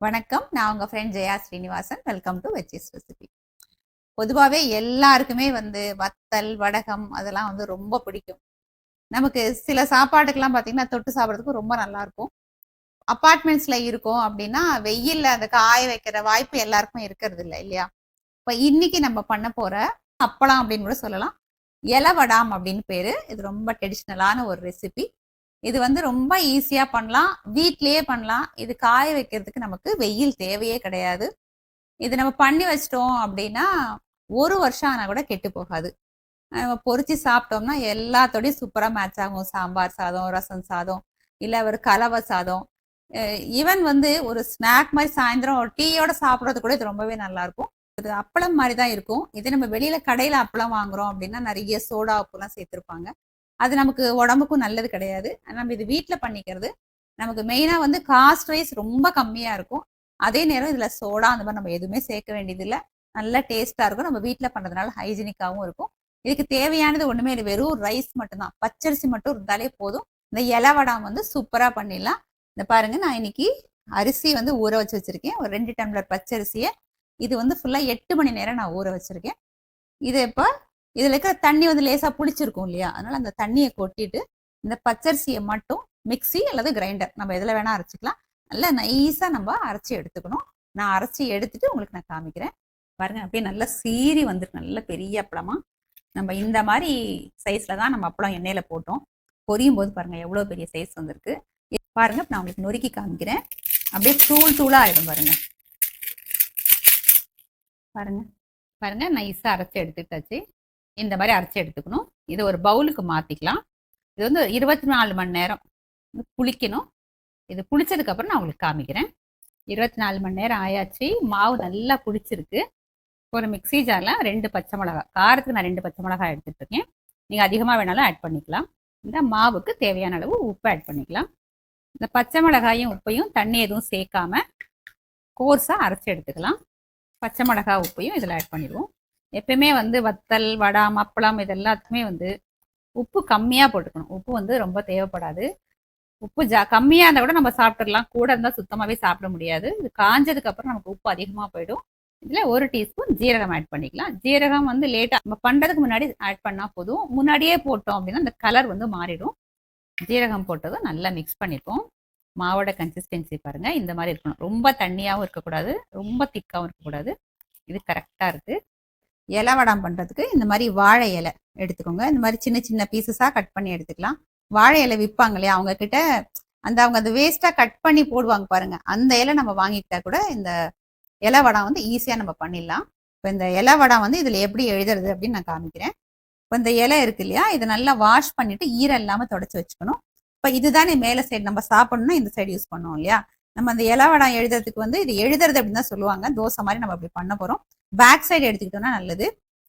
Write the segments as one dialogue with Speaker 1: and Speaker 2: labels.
Speaker 1: வணக்கம். நான் உங்கள் friend Jaya Srinivasan. Welcome to veggies recipe பொதுவாகவே எல்லாருக்குமே வந்து வத்தல் வடகம் அதெல்லாம் வந்து ரொம்ப பிடிக்கும். நமக்கு சில சாப்பாட்டுக்கெல்லாம் பார்த்தீங்கன்னா தொட்டு சாப்பிட்றதுக்கு ரொம்ப நல்லா இருக்கும் இருக்கோம் அப்படின்னா வெயிலில் அந்த காய வைக்கிற வாய்ப்பு எல்லாருக்கும் இருக்கிறது இல்லை இல்லையா? இப்போ இன்னைக்கு நம்ம பண்ண போகிற அப்பளம் அப்படின்னு கூட சொல்லலாம். இலவடாம் அப்படின்னு பேர். இது ரொம்ப ட்ரெடிஷ்னலான ஒரு ரெசிபி இது வந்து ரொம்ப ஈஸியா பண்ணலாம். வீட்லயே பண்ணலாம். இது காய வைக்கிறதுக்கு நமக்கு வெயில் தேவையே கிடையாது. இது நம்ம பண்ணி வச்சிட்டோம் அப்படின்னா ஒரு வருஷம் ஆனா கூட கெட்டு போகாது. நம்ம பொறிச்சு சாப்பிட்டோம்னா எல்லாத்தோடையும் சூப்பரா மேட்ச் ஆகும். சாம்பார் சாதம் ரசம் சாதம் இல்ல ஒரு கலவை சாதம். ஈவன் வந்து ஒரு ஸ்நாக் மாதிரி சாயந்தரம் ஒரு டீயோட சாப்பிட்றது கூட இது ரொம்பவே நல்லா இருக்கும். இது அப்பளம் மாதிரி தான் இருக்கும். இதே நம்ம வெளியில கடையில அப்பளம் வாங்குறோம் அப்படின்னா நிறைய சோடா உப்புலாம் சேர்த்துருப்பாங்க. அது நமக்கு உடம்புக்கும் நல்லது கிடையாது. நம்ம இது வீட்டில் பண்ணிக்கிறது நமக்கு மெயினாக வந்து காஸ்ட் வைஸ் ரொம்ப கம்மியாக இருக்கும். அதே நேரம் இதில் சோடா அந்த மாதிரி நம்ம எதுவுமே சேர்க்க வேண்டியதில்லை. நல்ல டேஸ்ட்டாக இருக்கும். நம்ம வீட்டில் பண்ணுறதுனால ஹைஜீனிக்காகவும் இருக்கும். இதுக்கு தேவையானது ஒன்றுமே இல்லை. வெறும் ரைஸ் மட்டும்தான். பச்சரிசி மட்டும் இருந்தாலே போதும். இந்த இலவடாம் வந்து சூப்பராக பண்ணிடலாம். இந்த பாருங்கள் நான் இன்னைக்கு அரிசி வந்து ஊற வச்சு வச்சுருக்கேன். ஒரு ரெண்டு டம்ளர் பச்சரிசியை. இது வந்து ஃபுல்லாக எட்டு மணி நேரம் நான் ஊற வச்சுருக்கேன். இதை இப்போ இதுல இருக்கிற தண்ணி வந்து லேசா புளிச்சிருக்கும் இல்லையா? அதனால அந்த தண்ணியை கொட்டிட்டு இந்த பச்சரிசியை மட்டும் மிக்சி அல்லது கிரைண்டர் நம்ம எதுல வேணா அரைச்சிக்கலாம். நல்லா நைஸா நம்ம அரைச்சி எடுத்துக்கணும். நான் அரைச்சி எடுத்துட்டு உங்களுக்கு நான் காமிக்கிறேன். பாருங்க அப்படியே நல்லா சீரி வந்துருக்கு. நல்ல பெரிய அப்பளமா. நம்ம இந்த மாதிரி சைஸ்ல தான் நம்ம அப்பளம் எண்ணெயில போட்டோம். பொரியும் போது பாருங்க எவ்வளவு பெரிய சைஸ் வந்திருக்கு. பாருங்க நான் உங்களுக்கு நொறுக்கி காமிக்கிறேன். அப்படியே தூள் தூளா ஆயிடும் பாருங்க. பாருங்க. பாருங்க நைஸா அரைச்சி எடுத்துட்டாச்சு. இந்த மாதிரி அரைச்சி எடுத்துக்கணும். இதை ஒரு பவுலுக்கு மாற்றிக்கலாம் இது வந்து இருபத்தி நாலு மணி நேரம் புளிக்கணும். இது புளிச்சதுக்கப்புறம் நான் உங்களுக்கு காமிக்கிறேன். இருபத்தி நாலு மணி நேரம் ஆயாச்சு. மாவு நல்லா புளிச்சிருக்கு. ஒரு மிக்சி ஜாரில் ரெண்டு பச்சை மிளகா காரத்துக்கு நான் ரெண்டு பச்சை மிளகாய் எடுத்துட்ருக்கேன் நீங்கள் அதிகமாக வேணாலும் ஆட் பண்ணிக்கலாம். இந்த மாவுக்கு தேவையான அளவு உப்பு ஆட் பண்ணிக்கலாம். இந்த பச்சை மிளகாயும் உப்பையும் தண்ணி எதுவும் சேர்க்காம கோர்ஸாக அரைச்சி எடுத்துக்கலாம். பச்சை மிளகாய் உப்பையும் இதில் ஆட் பண்ணிடுவோம். எப்பயுமே வந்து வத்தல் வடாம் அப்பளம் இது எல்லாத்துக்குமே வந்து உப்பு கம்மியாக போட்டுக்கணும். உப்பு வந்து ரொம்ப தேவைப்படாது. உப்பு ஜா கம்மியாக இருந்தால் கூட நம்ம சாப்பிட்டுடலாம். கூட இருந்தால் சுத்தமாகவே சாப்பிட முடியாது. இது காஞ்சதுக்கப்புறம் நமக்கு உப்பு அதிகமாக போயிடும். இதில் ஒரு டீஸ்பூன் ஜீரகம் ஆட் பண்ணிக்கலாம். ஜீரகம் வந்து லேட்டாக நம்ம பண்ணுறதுக்கு முன்னாடி ஆட் பண்ணால் போதும். முன்னாடியே போட்டோம் அப்படின்னா அந்த கலர் வந்து மாறிடும். ஜீரகம் போட்டதும் நல்லா மிக்ஸ் பண்ணிப்போம். மாவோட கன்சிஸ்டன்சி பாருங்க. இந்த மாதிரி இருக்கணும். ரொம்ப தண்ணியாகவும் இருக்கக்கூடாது. ரொம்ப திக்காகவும் இருக்கக்கூடாது. இது கரெக்டாக இருக்குது இலை வடம் பண்ணுறதுக்கு இந்த மாதிரி வாழை இலை எடுத்துக்கோங்க. இந்த மாதிரி சின்ன சின்ன பீசஸாக கட் பண்ணி எடுத்துக்கலாம். வாழை இலை விற்பாங்க இல்லையா அவங்க கிட்ட அந்த அவங்க அந்த வேஸ்ட்டாக கட் பண்ணி போடுவாங்க பாருங்க. அந்த இலை நம்ம வாங்கிக்கிட்டா கூட இந்த இலை வடம் வந்து ஈஸியாக நம்ம பண்ணிடலாம். இப்போ இந்த இலை வடம் வந்து இதில் எப்படி எழுதுறது அப்படின்னு நான் காமிக்கிறேன். இப்போ இந்த இலை இருக்கு இல்லையா இதை நல்லா வாஷ் பண்ணிட்டு ஈரம் இல்லாமல் தொடச்சி வச்சுக்கணும். இப்போ இதுதானே மேலே சைடு நம்ம சாப்பிடணும்னா இந்த சைடு யூஸ் பண்ணுவோம் இல்லையா? நம்ம அந்த இலை வடம் எழுதுறதுக்கு வந்து இது எழுதுறது அப்படின்னு தான் சொல்லுவாங்க. தோசை மாதிரி நம்ம அப்படி பண்ண போகிறோம் பேக் சைடு எடுத்துக்கிட்டோம்னா நல்லது.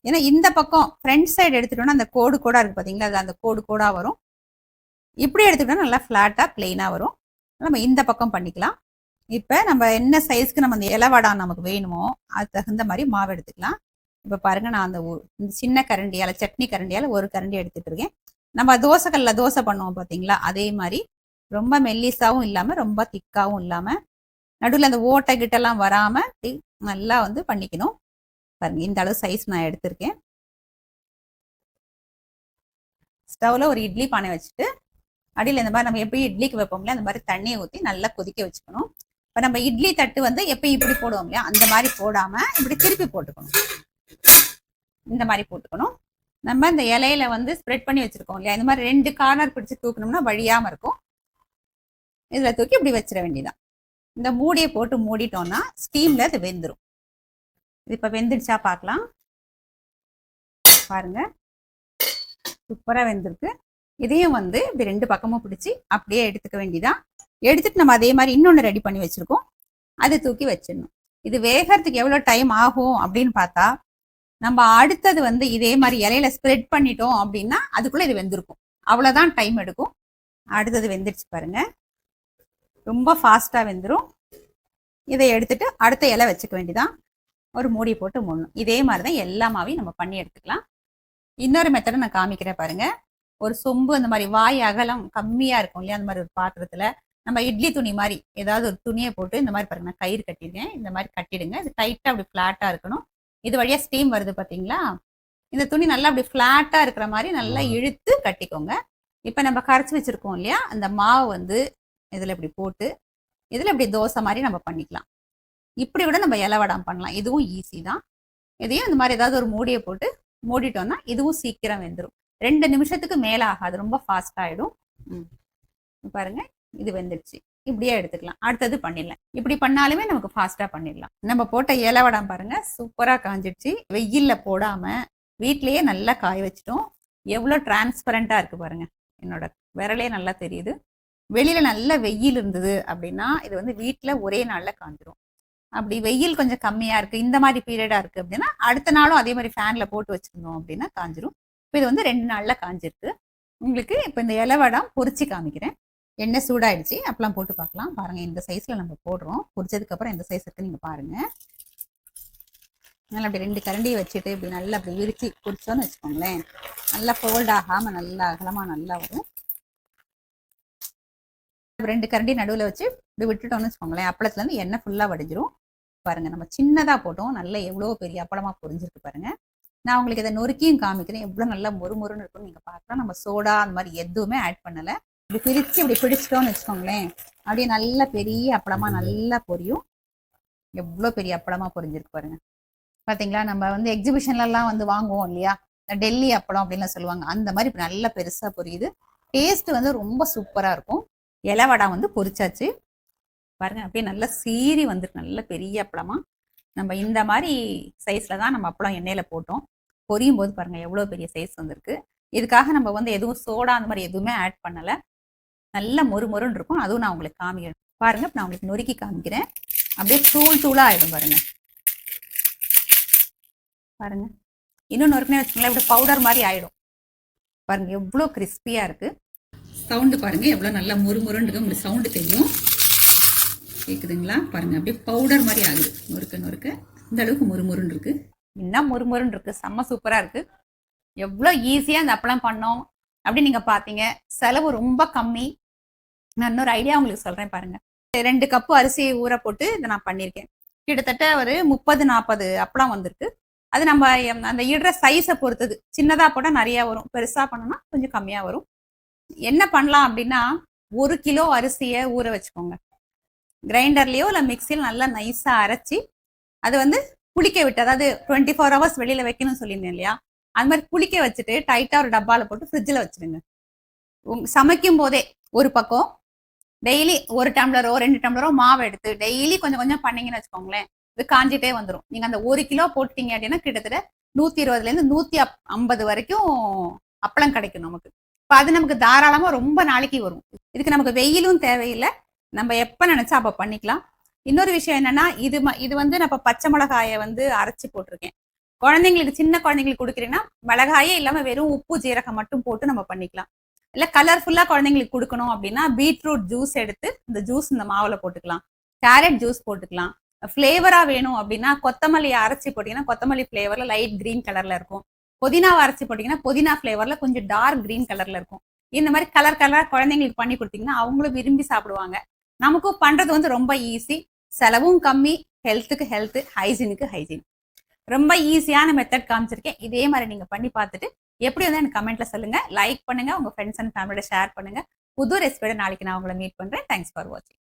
Speaker 1: ஏன்னா இந்த பக்கம் ஃப்ரண்ட் சைடு எடுத்துட்டோம்னா அந்த கோடு கோடாக இருக்குது பார்த்தீங்களா அது அந்த கோடு கோடாக வரும். இப்படி எடுத்துக்கிட்டோம்னா நல்லா ஃப்ளாட்டாக பிளெயினாக வரும். நம்ம இந்த பக்கம் பண்ணிக்கலாம். இப்போ நம்ம என்ன சைஸ்க்கு நம்ம அந்த இலவடா நமக்கு வேணுமோ அது தகுந்த மாதிரி மாவு எடுத்துக்கலாம். இப்போ பாருங்கள் நான் அந்த சின்ன கரண்டியால் சட்னி கரண்டியால் ஒரு கரண்டி எடுத்துட்டு இருக்கேன். நம்ம தோசைக்கல்ல தோசை பண்ணுவோம் பார்த்தீங்களா அதே மாதிரி ரொம்ப மெல்லிஸாகவும் இல்லாமல் ரொம்ப திக்காகவும் இல்லாமல் நடுவில் அந்த ஓட்டை கிட்டெல்லாம் வராமல் நல்லா வந்து பண்ணிக்கணும். பாருங்க. இந்த அளவு சைஸ் நான் எடுத்திருக்கேன். ஸ்டவ்ல ஒரு இட்லி பானை வச்சுட்டு அடியில் இந்த மாதிரி நம்ம எப்படி இட்லிக்கு வைப்போம்ல அந்த மாதிரி தண்ணியை ஊற்றி நல்லா கொதிக்க வச்சுக்கணும். இப்போ நம்ம இட்லி தட்டு வந்து எப்போ இப்படி போடுவோம் இல்லையா? அந்த மாதிரி போடாம இப்படி திருப்பி போட்டுக்கணும். இந்த மாதிரி போட்டுக்கணும். நம்ம இந்த இலையில வந்து ஸ்ப்ரெட் பண்ணி வச்சிருக்கோம் இல்லையா? இந்த மாதிரி ரெண்டு கார்னர் பிடிச்சு தூக்கணும்னா வழியாம இருக்கும். இதில் தூக்கி இப்படி வச்சிட வேண்டியதான் இந்த மூடியை போட்டு மூடிட்டோம்னா ஸ்டீம்ல அது வெந்துடும் இது இப்போ வெந்துடுச்சா பார்க்கலாம் பாருங்க. சூப்பராக வெந்திருக்கு. இதையும் வந்து இப்படி ரெண்டு பக்கமும் பிடிச்சி அப்படியே எடுத்துக்க வேண்டிதான் எடுத்துட்டு நம்ம அதே மாதிரி இன்னொன்று ரெடி பண்ணி வச்சிருக்கோம். அதை தூக்கி வச்சிடணும். இது வேகிறதுக்கு எவ்வளோ டைம் ஆகும் அப்படின்னு பார்த்தா நம்ம அடுத்தது வந்து இதே மாதிரி இலையில ஸ்ப்ரெட் பண்ணிட்டோம் அப்படின்னா அதுக்குள்ளே இது வெந்திருக்கும். அவ்வளோதான் டைம் எடுக்கும். அடுத்தது வெந்துடுச்சு பாருங்க. ரொம்ப ஃபாஸ்ட்டாக வெந்துடும் இதை எடுத்துட்டு அடுத்த இலை வச்சுக்க வேண்டிதான் ஒரு மூடி போட்டு மூடணும். இதே மாதிரி தான் எல்லா மாவையும் நம்ம பண்ணி எடுத்துக்கலாம். இன்னொரு மெத்தடை நான் காமிக்கிறேன் பாருங்க. ஒரு சொம்பு அந்த மாதிரி வாய் அகலம் கம்மியா இருக்கும் இல்லையா? அந்த மாதிரி ஒரு பாத்திரத்துல. நம்ம இட்லி துணி மாதிரி ஏதாவது ஒரு துணியை போட்டு இந்த மாதிரி பாருங்க நான் கயிறு கட்டியிருக்கேன். இந்த மாதிரி கட்டிடுங்க. இது டைட்டாக அப்படி ஃப்ளாட்டாக இருக்கணும். இது வழியாக ஸ்டீம் வருது பார்த்தீங்களா இந்த துணி நல்லா அப்படி ஃப்ளாட்டாக இருக்கிற மாதிரி நல்லா இழுத்து கட்டிக்கோங்க. இப்போ நம்ம கரைச்சி வச்சிருக்கோம் இல்லையா? அந்த மாவு வந்து இதில் இப்படி போட்டு இதில் இப்படி தோசை மாதிரி நம்ம பண்ணிக்கலாம். இப்படி கூட நம்ம இலவடம் பண்ணலாம். இதுவும் ஈஸி தான். இதையும் இந்த மாதிரி ஏதாவது ஒரு மூடியை போட்டு மூடிட்டோம்னா இதுவும் சீக்கிரம் வெந்துடும் ரெண்டு நிமிஷத்துக்கு மேலே ஆகாது. ரொம்ப ஃபாஸ்ட் ஆகிடும் ம். பாருங்க. இது வெந்துடுச்சு. இப்படியே எடுத்துக்கலாம். அடுத்தது பண்ணிடலாம். இப்படி பண்ணாலுமே நமக்கு ஃபாஸ்ட்டாக பண்ணிடலாம். நம்ம போட்ட இலவடம் பாருங்க. சூப்பராக காஞ்சிடுச்சு. வெயிலில் போடாமல் வீட்லேயே நல்லா காய வச்சிட்டோம். எவ்வளோ டிரான்ஸ்பரண்ட்டாக இருக்குது பாருங்க. என்னோட விரலே நல்லா தெரியுது. வெளியில் நல்ல வெயில் இருந்தது அப்படின்னா இது வந்து வீட்டில் ஒரே நாளில் காஞ்சிரும். அப்படி வெயில் கொஞ்சம் கம்மியாக இருக்குது இந்த மாதிரி பீரியடாக இருக்குது அப்படின்னா அடுத்த நாளும் அதே மாதிரி ஃபேனில் போட்டு வச்சுருந்தோம் அப்படின்னா காஞ்சிரும். இப்போ இது வந்து ரெண்டு நாளில் காஞ்சிருக்கு. உங்களுக்கு இப்போ இந்த இலவடம் பொறிச்சு காமிக்கிறேன். எண்ணெய் சூடாயிடுச்சு அப்பெல்லாம் போட்டு பார்க்கலாம். பாருங்க இந்த சைஸ்ல நம்ம போடுறோம். பொரிச்சதுக்கப்புறம் எந்த சைஸ் இருக்கு நீங்க பாருங்க. நல்லா அப்படி ரெண்டு கரண்டியை வச்சுட்டு இப்படி நல்லா அப்படி விரிச்சு பொரிச்சோன்னு வச்சுக்கோங்களேன். நல்லா ஃபோல்ட் ஆகாம நல்லா அகலமா நல்லா வரும். ரெண்டு கரண்டி நடுவில் வச்சு இப்படி விட்டுட்டோம்னு வச்சுக்கோங்களேன். அப்பளத்துல இருந்து எண்ணெய் ஃபுல்லா வடிஞ்சிரும். பாருங்க நம்ம சின்னதா போட்டோம். நல்லா எவ்வளோ பெரிய அப்பளமா பொரிஞ்சிருக்கு பாருங்க. நான் உங்களுக்கு இதை நொறுக்கியும் காமிக்கிறேன். எவ்வளோ நல்லா மொறு மொறுன்னு இருக்கும்னு நீங்க பார்க்கலாம் நம்ம சோடா அந்த மாதிரி எதுவுமே ஆட் பண்ணல. இப்படி பிரிச்சு இப்படி பிடிச்சிட்டோம்னு வச்சுக்கோங்களேன். அப்படியே நல்ல பெரிய அப்பளமா நல்லா பொரியும். எவ்வளோ பெரிய அப்பளமா பொரிஞ்சிருக்கு பாருங்க. பாத்தீங்களா? நம்ம வந்து எக்ஸிபிஷன்லலாம் வந்து வாங்குவோம் இல்லையா? டெல்லி அப்பளம் அப்படின்லாம் சொல்லுவாங்க. அந்த மாதிரி இப்போ நல்லா பெருசாக பொரியுது. டேஸ்ட் வந்து ரொம்ப சூப்பராக இருக்கும். இலவடா வந்து பொரிச்சாச்சு. பாருங்க அப்படியே நல்லா சீறி வந்துருக்கு. நல்ல பெரிய அப்பளமாக நம்ம இந்த மாதிரி சைஸில் தான் நம்ம அப்பளம் எண்ணெயில் போட்டோம். பொரியும் போது பாருங்கள் எவ்வளோ பெரிய சைஸ் வந்திருக்கு. இதுக்காக நம்ம வந்து எதுவும் சோடா அந்த மாதிரி எதுவுமே ஆட் பண்ணலை. நல்ல மொறு மொறுன்னு இருக்கும். அதுவும் நான் உங்களுக்கு காமிக்கிறேன். பாருங்க நான் உங்களுக்கு நொறுக்கி காமிக்கிறேன். அப்படியே தூள் தூளாக ஆயிடும் பாருங்க. பாருங்க. இன்னும் நொறுக்குனே வச்சுக்கோங்களேன் இப்படி பவுடர் மாதிரி ஆகிடும் பாருங்க எவ்வளோ கிறிஸ்பியாக இருக்கு. சவுண்டு பாருங்க எவ்வளோ நல்லா மொறு முருன்னு உங்களுக்கு சவுண்டு தெரியும். கேக்குதுங்களா? பாருங்க அப்படியே பவுடர் மாதிரி ஆகுது. நொறுக்க நொறுக்க. இந்த அளவுக்கு முறுமுறுன்னு இருக்கு. இன்னும் முறுமுறுன்னு இருக்கு? செம்ம சூப்பரா இருக்கு. எவ்வளோ ஈஸியாக அந்த அப்பளம் பண்ணோம். அப்படின்னு நீங்கள் பார்த்தீங்க செலவு ரொம்ப கம்மி. நான் இன்னொரு ஐடியா உங்களுக்கு சொல்கிறேன் பாருங்க. ரெண்டு கப்பு அரிசி ஊற போட்டு இதை நான் பண்ணியிருக்கேன். கிட்டத்தட்ட ஒரு முப்பது நாற்பது அப்பளம் வந்திருக்கு. அது நம்ம அந்த இடுற சைஸை பொறுத்தது. சின்னதாக போட்டால் நிறையா வரும். பெருசாக பண்ணோம்னா கொஞ்சம் கம்மியாக வரும். என்ன பண்ணலாம் அப்படின்னா ஒரு கிலோ அரிசியை ஊற வச்சுக்கோங்க. கிரைண்டர்லேயோ இல்லை மிக்சியில் நல்லா நைஸாக அரைச்சி அது வந்து புளிக்க விட்டு அதாவது டுவெண்ட்டி ஃபோர் ஹவர்ஸ் வெளியில் வைக்கணும்னு சொல்லியிருந்தேன் இல்லையா? அது மாதிரி புளிக்க வச்சுட்டு டைட்டாக ஒரு டப்பாவில் போட்டு ஃப்ரிட்ஜில் வச்சிருங்க. உங் சமைக்கும் போதே ஒரு பக்கம் டெய்லி ஒரு டம்ளரோ ரெண்டு டம்ளரோ மாவு எடுத்து டெய்லி கொஞ்சம் கொஞ்சம் பண்ணீங்கன்னு வச்சுக்கோங்களேன் இது காஞ்சிட்டே வந்துடும் நீங்கள் அந்த ஒரு கிலோ போட்டுட்டீங்க அப்படின்னா கிட்டத்தட்ட நூற்றி இருபதுலேருந்து நூற்றி அப்- ஐம்பது வரைக்கும் அப்பளம் கிடைக்கும் நமக்கு. இப்போ அது நமக்கு தாராளமாக ரொம்ப நாளைக்கு வரும். இதுக்கு நமக்கு வெயிலும் தேவையில்லை. நம்ம எப்ப நினைச்சா அப்ப பண்ணிக்கலாம். இன்னொரு விஷயம் என்னன்னா இது ம- இது வந்து நான் பச்சை மிளகாயை வந்து அரைச்சி போட்டிருக்கேன். குழந்தைங்களுக்கு சின்ன குழந்தைங்களுக்கு கொடுக்குறீங்கன்னா மிளகாயே இல்லாம வெறும் உப்பு ஜீரகம் மட்டும் போட்டு நம்ம பண்ணிக்கலாம். இல்ல கலர்ஃபுல்லாக குழந்தைங்களுக்கு கொடுக்கணும் அப்படின்னா பீட்ரூட் ஜூஸ் எடுத்து இந்த ஜூஸ் இந்த மாவுல போட்டுக்கலாம். கேரட் ஜூஸ் போட்டுக்கலாம். ஃப்ளேவரா வேணும் அப்படின்னா கொத்தமல்லி அரைச்சி போட்டீங்கன்னா கொத்தமல்லி ஃப்ளேவரில் லைட் கிரீன் கலர்ல இருக்கும். புதினாவை அரைச்சி போட்டீங்கன்னா புதினா ஃப்ளேவர்ல கொஞ்சம் டார்க் கிரீன் கலர்ல இருக்கும். இந்த மாதிரி கலர் கலரா குழந்தைங்களுக்கு பண்ணி கொடுத்தீங்கன்னா அவங்களும் விரும்பி சாப்பிடுவாங்க. நமக்கும் பண்றது வந்து ரொம்ப ஈஸி செலவும் கம்மி ஹெல்த்துக்கு ஹெல்த் ஹைஜீனுக்கு ஹைஜீன் ரொம்ப ஈஸியான மெத்தட் காமிச்சிருக்கேன். இதே மாதிரி நீங்க பண்ணி பார்த்துட்டு எப்படி வந்து எனக்கு கமெண்ட்ல சொல்லுங்க. லைக் பண்ணுங்க. உங்க ஃப்ரெண்ட்ஸ் அண்ட் ஃபேமிலியோட ஷேர் பண்ணுங்க. புது ரெசிபியோட நாளைக்கு நான் உங்களை மீட் பண்றேன். தேங்க்ஸ் ஃபார் வாட்சிங்